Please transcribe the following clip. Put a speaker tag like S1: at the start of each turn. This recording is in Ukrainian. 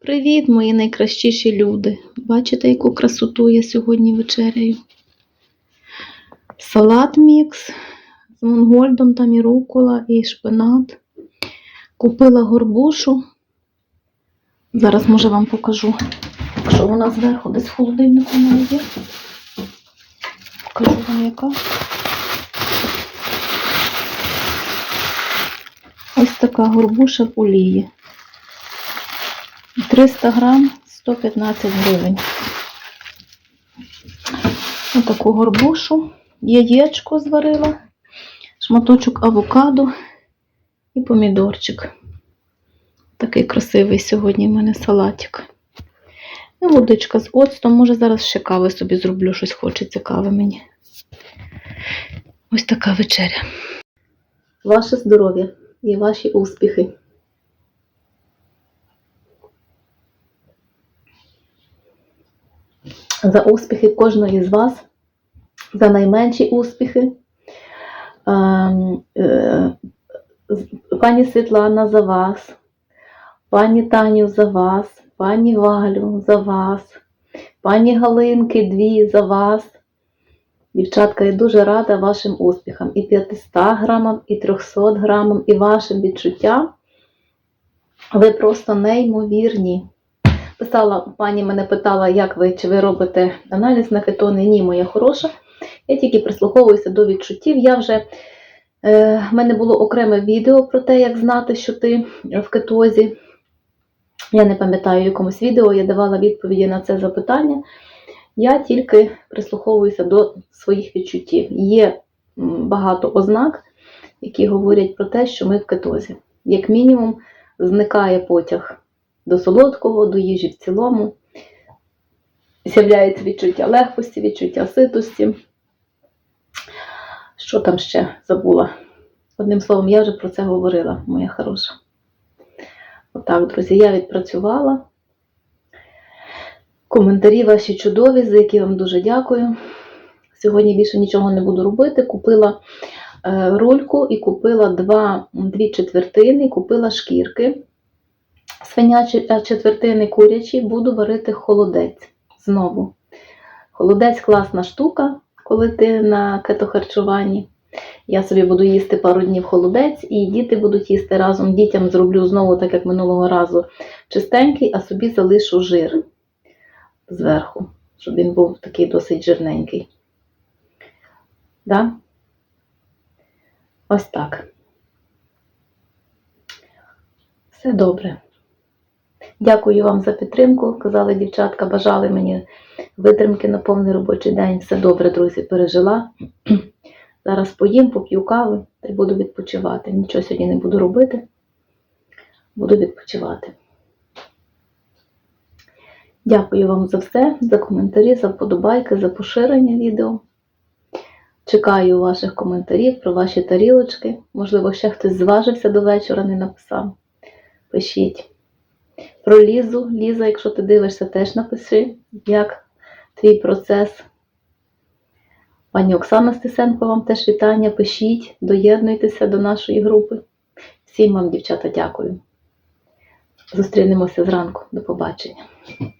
S1: Привіт, мої найкращіші люди! Бачите, яку красоту я сьогодні вечеряю? Салат мікс з монгольдом, там і рукола, і шпинат. Купила горбушу. Зараз, може, вам покажу, якщо вона зверху десь в холодильнику мене є. Покажу вам яка. Ось така горбуша в олії. 300 грам 115 гривень. Отаку горбушу, яєчко зварила, шматочок авокадо і помідорчик. Такий красивий сьогодні в мене салатик. І водичка з оцтом. Може, зараз ще кави собі зроблю, щось хочеться кави мені. Ось така вечеря. Ваше здоров'я і ваші успіхи. За успіхи кожної з вас, за найменші успіхи. Ем, е, Пані Світлана за вас, пані Таню за вас, пані Валю за вас, пані Галинки дві за вас. Дівчатка, я дуже рада вашим успіхам. І 500 грамам, і 300 грамам, і вашим відчуттям. Ви просто неймовірні. Писала, пані мене питала, як ви, чи ви робите аналіз на кетони. Ні, моя хороша. Я тільки прислуховуюся до відчуттів. Я вже, е, в мене було окреме відео про те, як знати, що ти в кетозі. Я не пам'ятаю, в якомусь відео я давала відповіді на це запитання. Я тільки прислуховуюся до своїх відчуттів. Є багато ознак, які говорять про те, що ми в кетозі. Як мінімум, зникає потяг до солодкого, до їжі в цілому. З'являється відчуття легкості, відчуття ситості. Що там ще забула? Одним словом, я вже про це говорила, моя хороша. Отак, друзі, я відпрацювала. Коментарі ваші чудові, за які вам дуже дякую. Сьогодні більше нічого не буду робити. Купила е, рульку і купила два, дві четвертини, купила шкірки свинячі четвертини курячі буду варити холодець знову. Холодець класна штука, коли ти на кетохарчуванні. Я собі буду їсти пару днів холодець, і діти будуть їсти разом. Дітям зроблю знову, так як минулого разу, чистенький, а собі залишу жир зверху, щоб він був такий досить жирненький. Да? Ось так. Все добре. Дякую вам за підтримку. Казали дівчатка, бажали мені витримки на повний робочий день. Все добре, друзі, пережила. Зараз поїм, поп'ю кави та й буду відпочивати. Нічого сьогодні не буду робити. Буду відпочивати. Дякую вам за все, за коментарі, за вподобайки, за поширення відео. Чекаю ваших коментарів про ваші тарілочки. Можливо, ще хтось зважився до вечора, не написав. Пишіть. Про Лізу. Ліза, якщо ти дивишся, теж напиши, як твій процес. Пані Оксана Стесенко, вам теж вітання. Пишіть, доєднуйтеся до нашої групи. Всім вам, дівчата, дякую. Зустрінемося зранку. До побачення.